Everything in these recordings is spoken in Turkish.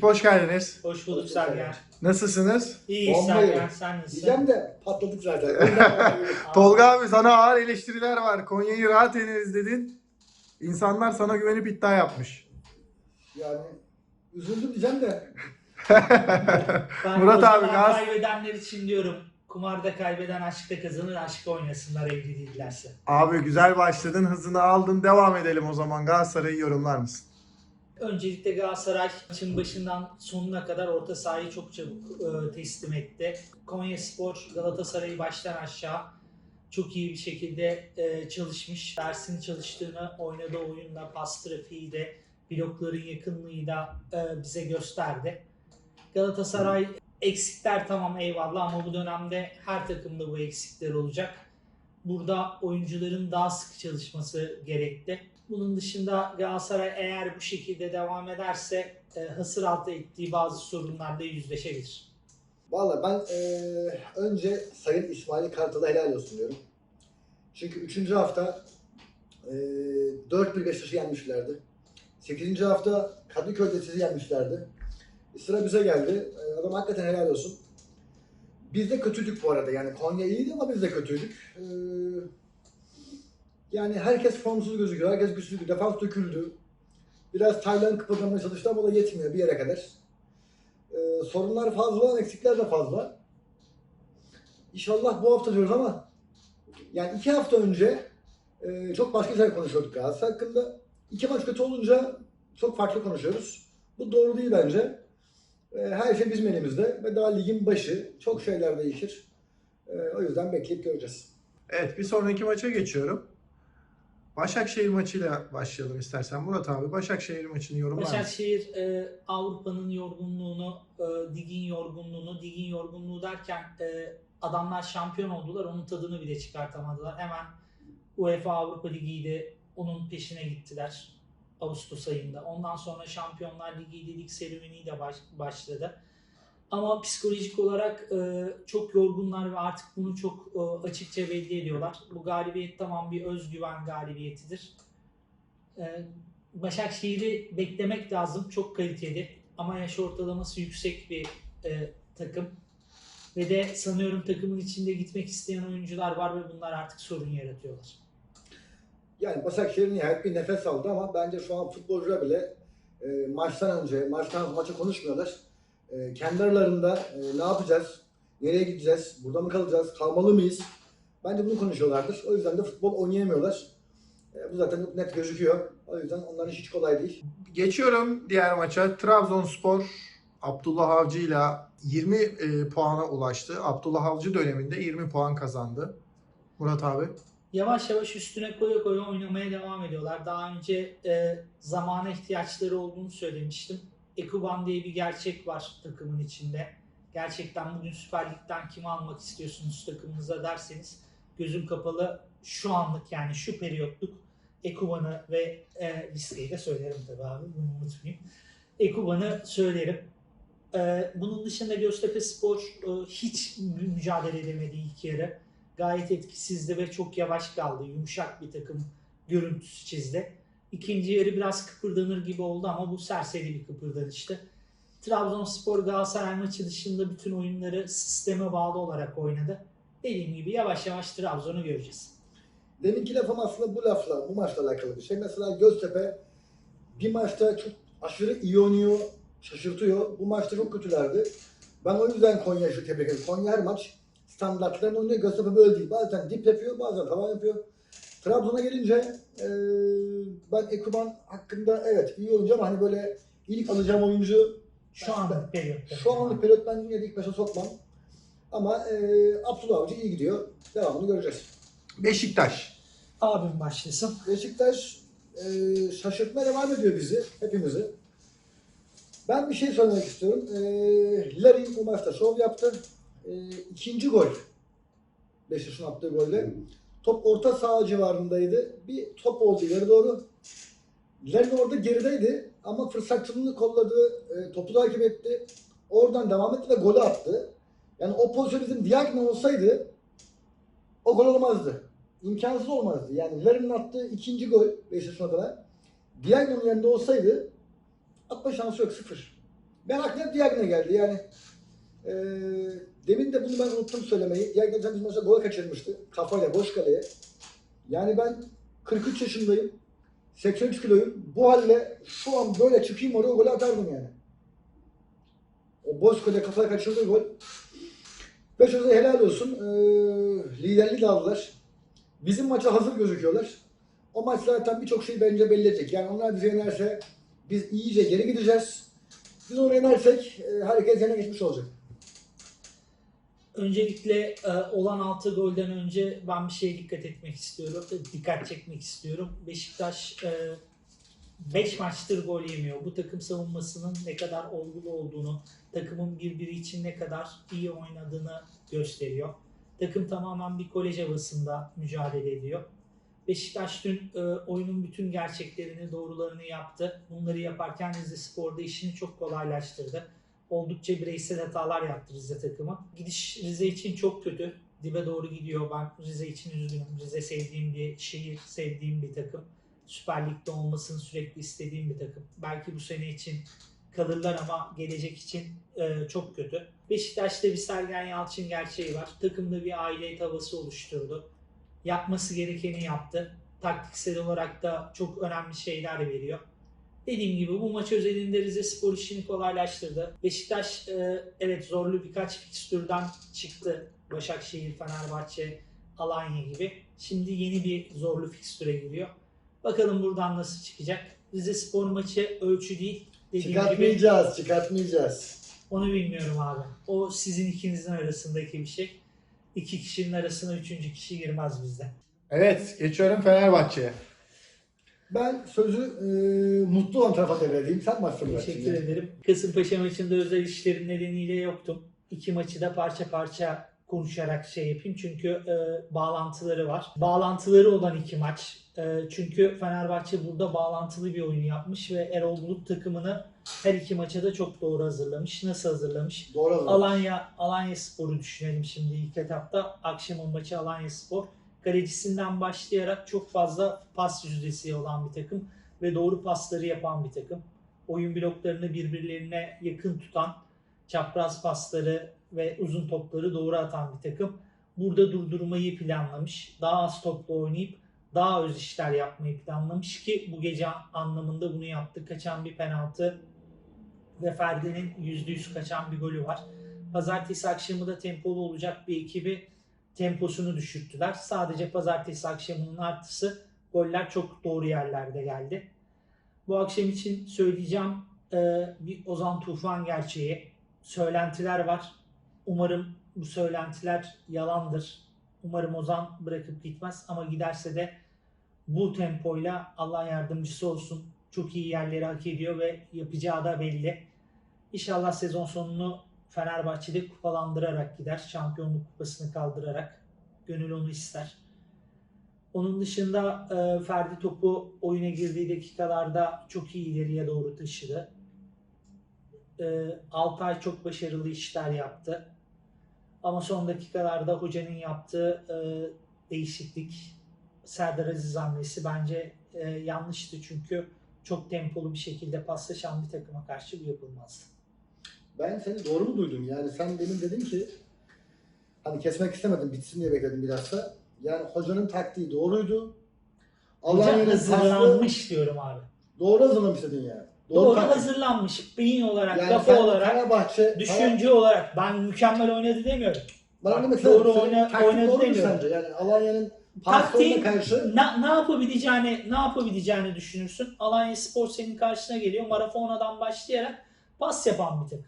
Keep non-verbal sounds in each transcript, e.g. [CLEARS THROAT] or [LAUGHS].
Ekip hoş geldiniz. Hoş bulduk Sergen. Nasılsınız? İyi Bombayı. Sergen sen nasılsın? Diyeceğim de patladık zaten. [LAUGHS] [LAUGHS] Tolga abi sana ağır eleştiriler var. Konya'yı rahat ederiz dedin. İnsanlar sana güvenip iddia yapmış. yani üzüldüm diyeceğim de. [LAUGHS] Ben Murat o abi, zaman gaz- kaybedenler için diyorum. Kumarda kaybeden aşkta kazanır, aşkta oynasınlar evli değillerse. Abi güzel başladın, hızını aldın. Devam edelim o zaman. Galatasaray'ı yorumlar mısın? Öncelikle Galatasaray maçın başından sonuna kadar orta sahayı çok çabuk e, teslim etti. Konya Spor Galatasaray'ı baştan aşağı çok iyi bir şekilde e, çalışmış. Dersini çalıştığını oynadığı oyunla, pas trafiği de, blokların yakınlığı da e, bize gösterdi. Galatasaray eksikler tamam eyvallah ama bu dönemde her takımda bu eksikler olacak. Burada oyuncuların daha sık çalışması gerekli. Bunun dışında Galatasaray eğer bu şekilde devam ederse e, hasır altı ettiği bazı sorunlarla yüzleşebilir. Valla ben eee, önce Sayın İsmail Kartal'a helal olsun diyorum. Çünkü 3. hafta eee 4-1 Beşiktaş'ı yenmişlerdi. 8. hafta Kadıköy'de sizi yenmişlerdi. Sıra bize geldi. Eee, adam hakikaten helal olsun. Biz de kötüydük bu arada. Yani Konya iyiydi ama biz de kötüydük. Eee, yani herkes formsuz gözüküyor. Herkes güçlüydü. Defans döküldü. Biraz Taylan kıpırdamaya çalıştı ama o da yetmiyor bir yere kadar. Ee, sorunlar fazla, eksikler de fazla. İnşallah bu hafta diyoruz ama yani iki hafta önce e, çok başka şeyler konuşuyorduk Galatasaray hakkında. İki maç kötü olunca çok farklı konuşuyoruz. Bu doğru değil bence. E, her şey bizim elimizde ve daha ligin başı. Çok şeyler değişir. E, o yüzden bekleyip göreceğiz. Evet bir sonraki maça geçiyorum. Başakşehir maçıyla başlayalım istersen. Murat abi Başakşehir maçını yorumlar mısın? Başakşehir e, Avrupa'nın yorgunluğunu, e, ligin yorgunluğunu, ligin yorgunluğu derken e, adamlar şampiyon oldular. Onun tadını bile çıkartamadılar. Hemen UEFA Avrupa Ligi'ydi. Onun peşine gittiler. Ağustos ayında. Ondan sonra Şampiyonlar Ligi'ydi. Lig serüveni de baş- başladı. Ama psikolojik olarak e, çok yorgunlar ve artık bunu çok e, açıkça belli ediyorlar. Bu galibiyet tamam bir özgüven galibiyetidir. E, Başakşehir'i beklemek lazım. Çok kaliteli ama yaş ortalaması yüksek bir e, takım. Ve de sanıyorum takımın içinde gitmek isteyen oyuncular var ve bunlar artık sorun yaratıyorlar. Yani Başakşehir nihayet bir nefes aldı ama bence şu an futbolcular bile e, maçtan önce, maçtan maça konuşmuyorlar. E, kendi aralarında e, ne yapacağız, nereye gideceğiz, burada mı kalacağız, kalmalı mıyız? Bence bunu konuşuyorlardır. O yüzden de futbol oynayamıyorlar. E, bu zaten net gözüküyor. O yüzden onların işi hiç kolay değil. Geçiyorum diğer maça. Trabzonspor Abdullah Avcı ile 20 e, puana ulaştı. Abdullah Avcı döneminde 20 puan kazandı. Murat abi. Yavaş yavaş üstüne koya koya oynamaya devam ediyorlar. Daha önce e, zamana ihtiyaçları olduğunu söylemiştim. Ekuban diye bir gerçek var takımın içinde. Gerçekten bugün Süper Lig'den kimi almak istiyorsunuz takımınıza derseniz gözüm kapalı şu anlık yani şu periyotluk Ekuban'ı ve e, listeyi de söylerim tabii abi bunu unutmayayım. Ekuban'ı söylerim. E, bunun dışında Göztepe Spor e, hiç mü- mücadele edemedi ilk yarı gayet etkisizdi ve çok yavaş kaldı. Yumuşak bir takım görüntüsü çizdi. İkinci yarı biraz kıpırdanır gibi oldu ama bu serseri bir kıpırdanıştı. Trabzonspor Galatasaray maçı dışında bütün oyunları sisteme bağlı olarak oynadı. Dediğim gibi yavaş yavaş Trabzon'u göreceğiz. Deminki lafım aslında bu lafla, bu maçla alakalı bir şey. Mesela Göztepe bir maçta çok aşırı iyi oynuyor, şaşırtıyor. Bu maçta çok kötülerdi. Ben o yüzden Konya'yı tebrik ediyorum. Konya her maç standartlarını oynuyor. Göztepe böyle değil. Bazen dip yapıyor, bazen tavan yapıyor. Trabzon'a gelince eee, ben Ekuban hakkında evet iyi oyuncu ama hani böyle ilk alacağım oyuncu Şu anlık periyotta. şu anlık periyot ben yine de ilk başa sokmam. Ama eee Abdullah Avcı iyi gidiyor. Devamını göreceğiz. Beşiktaş. Abim başlasın. Beşiktaş e, şaşırtmaya devam ediyor bizi, hepimizi. Ben bir şey söylemek istiyorum. E, Larin bu maçta şov yaptı. E, ikinci gol. Beşiktaş'ın attığı golle. Top orta saha civarındaydı. Bir top oldu ileri doğru. Larin orada gerideydi ama fırsatçılığını kolladı. E, topu takip etti. Oradan devam etti ve golü attı. Yani o pozisyon bizim Diagne olsaydı o gol olmazdı imkansız olmazdı. Yani Larin'in attığı ikinci gol Beşiktaş'ın adına Diagnon'un yerinde olsaydı atma şansı yok sıfır. Ben aklıma Diagne geldi yani. E, demin de bunu ben unuttum söylemeyi. Diagne bizim maçta gol kaçırmıştı. Kafayla boş kaleye. Yani ben 43 yaşındayım. 83 kiloyum. Bu halde şu an böyle çıkayım oraya gol atardım yani. O boş kale kafaya kaçırdığı gol. Beşiktaş'a helal olsun. Ee, liderliği de aldılar. Bizim maça hazır gözüküyorlar. O maç zaten birçok şey bence belli edecek. Yani onlar bize yenerse biz iyice geri gideceğiz. Biz onu yenersek e, herkes yerine geçmiş olacak. Öncelikle e, olan 6 golden önce ben bir şeye dikkat etmek istiyorum. e, Dikkat çekmek istiyorum. Beşiktaş 5 maçtır gol yemiyor. Bu takım savunmasının ne kadar olgulu olduğunu, takımın birbiri için ne kadar iyi oynadığını gösteriyor. Takım tamamen bir kolej havasında mücadele ediyor. Beşiktaş dün e, oyunun bütün gerçeklerini, doğrularını yaptı. Bunları yaparken Rize Spor'da işini çok kolaylaştırdı oldukça bireysel hatalar yaptı Rize takımı. Gidiş Rize için çok kötü. Dibe doğru gidiyor. Ben Rize için üzgünüm. Rize sevdiğim bir şehir, sevdiğim bir takım. Süper Lig'de olmasını sürekli istediğim bir takım. Belki bu sene için kalırlar ama gelecek için e, çok kötü. Beşiktaş'ta bir Sergen Yalçın gerçeği var. Takımda bir aile havası oluşturdu. Yapması gerekeni yaptı. Taktiksel olarak da çok önemli şeyler veriyor. Dediğim gibi bu maç özelinde Rize Spor işini kolaylaştırdı. Beşiktaş e, evet zorlu birkaç fikstürden çıktı. Başakşehir, Fenerbahçe, Alanya gibi. Şimdi yeni bir zorlu fikstüre giriyor. Bakalım buradan nasıl çıkacak. Rize Spor maçı ölçü değil. Dediğim gibi Çıkartmayacağız, çıkartmayacağız. onu bilmiyorum abi. O sizin ikinizin arasındaki bir şey. İki kişinin arasına üçüncü kişi girmez bizde. Evet, geçiyorum Fenerbahçe'ye. Ben sözü e, mutlu olan tarafa devredeyim. Sen maç sonu Teşekkür ederim. Kasımpaşa maçında özel işlerim nedeniyle yoktum. İki maçı da parça parça konuşarak şey yapayım çünkü e, bağlantıları var. Bağlantıları olan iki maç. E, çünkü Fenerbahçe burada bağlantılı bir oyun yapmış ve Erol Bulut takımını her iki maça da çok doğru hazırlamış. Nasıl hazırlamış? Doğru hazır. Alanya Alanya Spor'u düşünelim şimdi ilk etapta. Akşamın maçı Alanya Spor. Kalecisinden başlayarak çok fazla pas yüzdesi olan bir takım ve doğru pasları yapan bir takım. Oyun bloklarını birbirlerine yakın tutan, çapraz pasları ve uzun topları doğru atan bir takım. Burada durdurmayı planlamış. Daha az topla oynayıp daha öz işler yapmayı planlamış ki bu gece anlamında bunu yaptı. Kaçan bir penaltı ve Ferdi'nin %100 kaçan bir golü var. Pazartesi akşamı da tempolu olacak bir ekibi temposunu düşürttüler. Sadece pazartesi akşamının artısı goller çok doğru yerlerde geldi. Bu akşam için söyleyeceğim e, bir Ozan Tufan gerçeği. Söylentiler var. Umarım bu söylentiler yalandır. Umarım Ozan bırakıp gitmez ama giderse de bu tempoyla Allah yardımcısı olsun. Çok iyi yerleri hak ediyor ve yapacağı da belli. İnşallah sezon sonunu Fenerbahçe'de kupalandırarak gider. Şampiyonluk kupasını kaldırarak. Gönül onu ister. Onun dışında e, Ferdi topu oyuna girdiği dakikalarda çok iyi ileriye doğru taşıdı. E, Altay çok başarılı işler yaptı. Ama son dakikalarda hocanın yaptığı e, değişiklik Serdar Aziz hamlesi bence e, yanlıştı. Çünkü çok tempolu bir şekilde paslaşan bir takıma karşı bu yapılmazdı. Ben seni doğru mu duydum? Yani sen demin dedin ki hani kesmek istemedim bitsin diye bekledim bilhassa. Yani hocanın taktiği doğruydu. Hoca Alanya'nın paslı hazırlanmış diyorum abi. doğru hazırlamış dedin yani. Doğru, taktik. hazırlanmış. Beyin olarak, Yani kafa olarak, Fenerbahçe, düşünce olarak. Ben mükemmel oynadı demiyorum. Bana mesela doğru senin oyna- oynadı doğru mu demiyorum. sence? Yani Alanya'nın Taktiğin karşı ne, ne yapabileceğini ne yapabileceğini düşünürsün. Alanya Spor senin karşına geliyor. Marafonadan başlayarak pas yapan bir takım.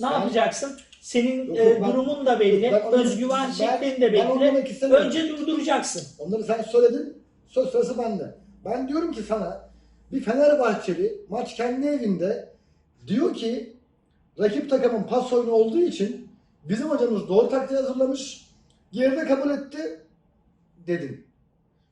Ne sen- yapacaksın? Senin Yok, e, yok, ben- durumun da belli. Ben özgüven ben- şeklin de Ben belli. Önce durduracaksın. Onları sen söyledin. Söz sırası bende. Ben diyorum ki sana bir Fenerbahçeli maç kendi evinde diyor ki rakip takımın pas oyunu olduğu için bizim hocamız doğru taktiği hazırlamış. Geride kabul etti dedin.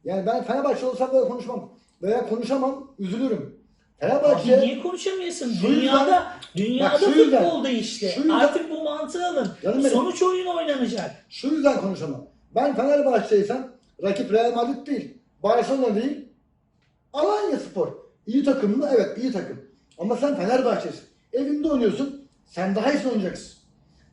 Yani ben Fenerbahçe olsam böyle konuşmam. Veya konuşamam, üzülürüm. Fenerbahçe Abi niye konuşamıyorsun? Dünyada dünyada Bak şu yüzden- futbol değişti. şu yüzden- Artık bu mantığı alın. Benim. Sonuç oyun oynanacak. şu yüzden konuşamam. Ben Fenerbahçe'ysem rakip Real Madrid değil, Barcelona değil, Alanya Spor. İyi takım mı? Evet iyi takım. Ama sen Fenerbahçe'sin. Evinde oynuyorsun. Sen daha iyisini oynayacaksın.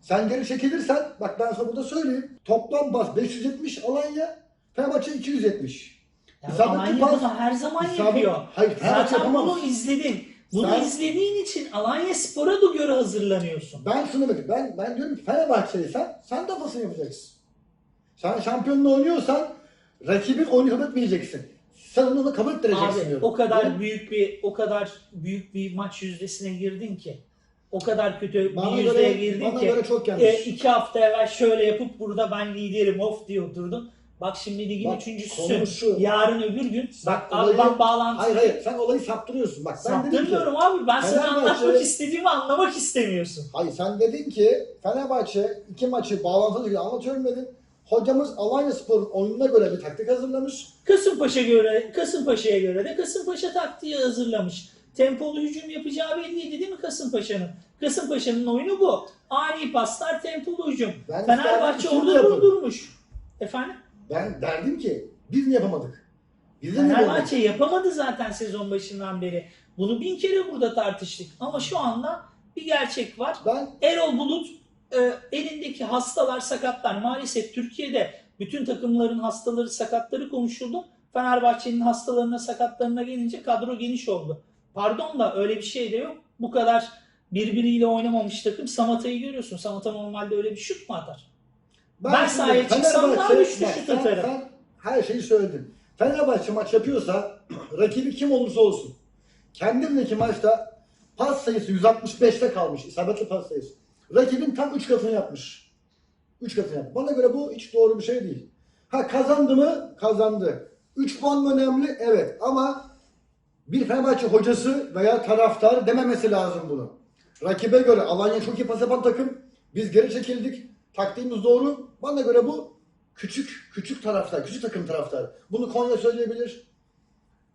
Sen geri çekilirsen, bak ben sana burada söyleyeyim. Toplam bas 570 Alanya, Fenerbahçe 270. Ya İsabetli Alanya pas- bunu her zaman İsabet- yapıyor. Hayır, Fenerbahçe Zaten yapamaz. bunu izledin. Bunu Sen- izlediğin için Alanya Spor'a da göre hazırlanıyorsun. Ben şunu bakayım. Ben, ben diyorum ki Fenerbahçe'ysen sen de pasını yapacaksın. Sen şampiyonluğu oynuyorsan rakibin oyunu kabul etmeyeceksin. Sen onu kabul ettireceksin Abi diyorum. o kadar büyük bir o kadar büyük bir maç yüzdesine girdin ki. O kadar kötü bana bir yüzdeye göre, girdin bana ki. göre çok yanlış. E, iki hafta evvel şöyle yapıp burada ben liderim of diye oturdun. Bak şimdi ligin Bak, üçüncüsün. konu şu. Yarın öbür gün bak olayı- ben bağlantı Hayır hayır sen olayı saptırıyorsun. Bak ben dedim ki, saptırmıyorum abi. Ben sana anlatmak istediğimi anlamak istemiyorsun. hayır sen dedin ki Fenerbahçe iki maçı bağlantılı gibi anlatıyorum dedin. Hocamız Alanya Spor'un oyununa göre bir taktik hazırlamış. Kasımpaşa göre Kasımpaşa'ya göre de Kasımpaşa taktiği hazırlamış. Tempolu hücum yapacağı belliydi değil mi Kasımpaşa'nın? Kasımpaşa'nın oyunu bu. Ani paslar, tempolu hücum. Ben Fenerbahçe orada durdurmuş. Efendim? Ben derdim ki biz mi yapamadık? Biz de mi yapamadık? Fenerbahçe yapamadı zaten sezon başından beri. Bunu bin kere burada tartıştık. Ama şu anda bir gerçek var. Ben Erol Bulut e, elindeki hastalar, sakatlar maalesef Türkiye'de bütün takımların hastaları, sakatları konuşuldu. Fenerbahçe'nin hastalarına, sakatlarına gelince kadro geniş oldu. Pardon da öyle bir şey de yok. Bu kadar birbiriyle oynamamış takım. Samata'yı görüyorsun. Samata normalde öyle bir şut mu atar? Ben sahaya şimdi çıksam daha güçlü şut atarım. Sen her şeyi söyledin. Fenerbahçe maç yapıyorsa [CLEARS THROAT] rakibi kim olursa olsun. Kendimdeki maçta pas sayısı 165'te kalmış. isabetli pas sayısı. Rakibin tam 3 katını yapmış. 3 katını yapmış. Bana göre bu hiç doğru bir şey değil. Ha kazandı mı? Kazandı. 3 puan mı önemli? Evet. Ama bir Fenerbahçe hocası veya taraftar dememesi lazım bunu. Rakibe göre Alanya çok iyi pas yapan takım. Biz geri çekildik. Taktiğimiz doğru. Bana göre bu küçük küçük taraftar, küçük takım taraftar. Bunu Konya söyleyebilir.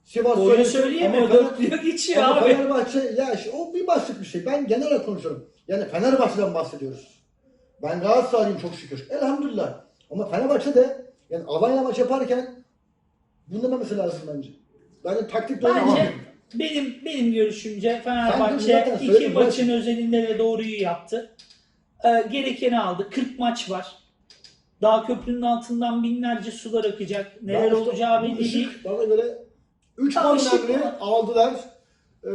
Sivas söyleyebilir. söyleyemiyor. Fener- Dörtlüyor geçiyor ama abi. Fenerbahçe ya işte o bir başlık bir şey. Ben genel olarak konuşuyorum. Yani Fenerbahçe'den bahsediyoruz. Ben Galatasaraylıyım çok şükür. Elhamdülillah. Ama Fenerbahçe de yani Alanya maç yaparken bunu dememesi lazım bence. Bence taktik doğru Bence benim benim görüşümce Fenerbahçe iki maçın özelinde de doğruyu yaptı. Ee, gerekeni aldı. 40 maç var. Daha köprünün altından binlerce sular akacak. Neler işte olacağı belli değil. Bana göre 3 Tam puan önemli aldılar. Ee,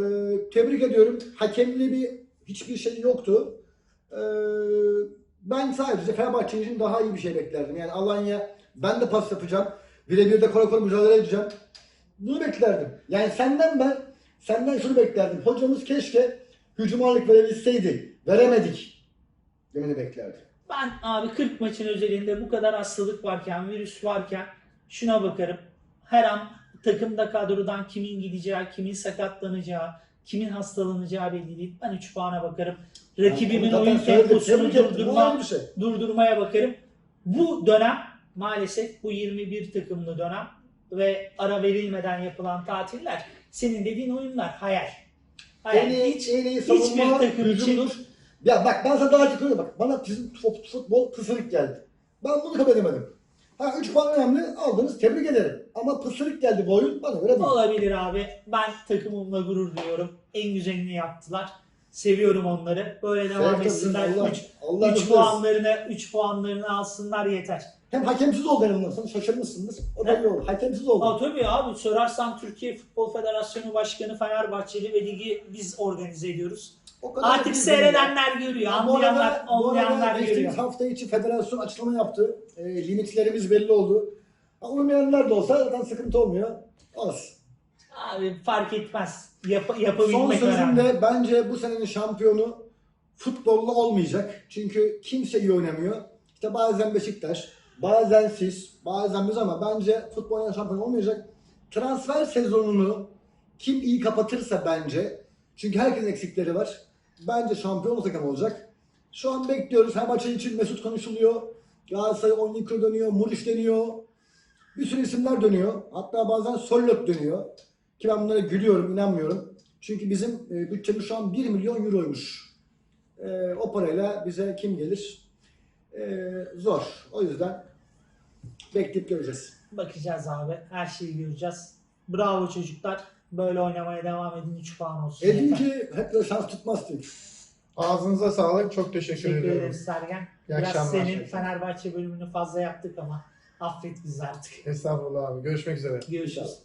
tebrik ediyorum. Hakemli bir hiçbir şey yoktu. Ee, ben sadece Fenerbahçe için daha iyi bir şey beklerdim. Yani Alanya ben de pas yapacağım. Birebir de kora kora mücadele edeceğim. Bunu beklerdim. Yani senden ben senden şunu beklerdim. Hocamız keşke hücum ağırlık verebilseydi. Veremedik. Demeni beklerdim. Ben abi 40 maçın özelinde bu kadar hastalık varken, virüs varken şuna bakarım. Her an takımda kadrodan kimin gideceği, kimin sakatlanacağı, kimin hastalanacağı belli değil. Ben 3 puana bakarım. Rakibimin Zaten oyun temposunu durdurma, şey. durdurmaya bakarım. Bu dönem maalesef bu 21 takımlı dönem ve ara verilmeden yapılan tatiller senin dediğin oyunlar hayal. Hayal. En iyi, Hiç, en iyi hiçbir savunma takım için. Ya bak ben sana daha önce söylüyorum bak. Bana bizim fut- futbol pısırık geldi. Ben bunu kabul edemedim. Ha 3 puan önemli aldınız tebrik ederim. Ama pısırık geldi bu oyun bana göre değil. Olabilir abi. Ben takımımla gurur duyuyorum. En güzelini yaptılar. Seviyorum onları. Böyle devam etsinler. Allah- 3 Allah puanlarını 3 puanlarını alsınlar yeter. Hem hakemsiz oldu en azından. Sana şaşırmışsınız. O da iyi oldu. Hakemsiz oldu. Aa, tabii abi sorarsan Türkiye Futbol Federasyonu Başkanı Fenerbahçeli ve ligi biz organize ediyoruz. Artık seyredenler görüyor, anlayanlar, anlayanlar görüyor. hafta içi federasyon açıklama yaptı. E, limitlerimiz belli oldu. Ha, uymayanlar da olsa zaten sıkıntı olmuyor. Az. Abi fark etmez. Yap, Son yapabilmek önemli. sözümde bence bu senenin şampiyonu futbolla olmayacak. Çünkü kimse iyi oynamıyor. İşte bazen Beşiktaş, bazen siz, bazen biz ama bence futbolun şampiyon olmayacak. Transfer sezonunu kim iyi kapatırsa bence çünkü herkesin eksikleri var. Bence şampiyon takım olacak. Şu an bekliyoruz. Fenerbahçe için Mesut konuşuluyor. Galatasaray Onyekuru dönüyor. Muriç dönüyor. Bir sürü isimler dönüyor. Hatta bazen Sollot dönüyor. Ki ben bunlara gülüyorum, inanmıyorum. Çünkü bizim e, bütçemiz şu an 1 milyon euroymuş. E, o parayla bize kim gelir? E, zor. O yüzden bekleyip göreceğiz. Bakacağız abi. Her şeyi göreceğiz. Bravo çocuklar. Böyle oynamaya devam edin. 3 puan olsun. Edin yeter. ki hep de şans tutmaz çünkü. Ağzınıza sağlık. Çok teşekkür, Teşekkür ediyorum. ederiz Sergen. İyi Biraz akşamlar. senin Fenerbahçe bölümünü fazla yaptık ama affet bizi artık. Estağfurullah abi. Görüşmek üzere. Görüşürüz.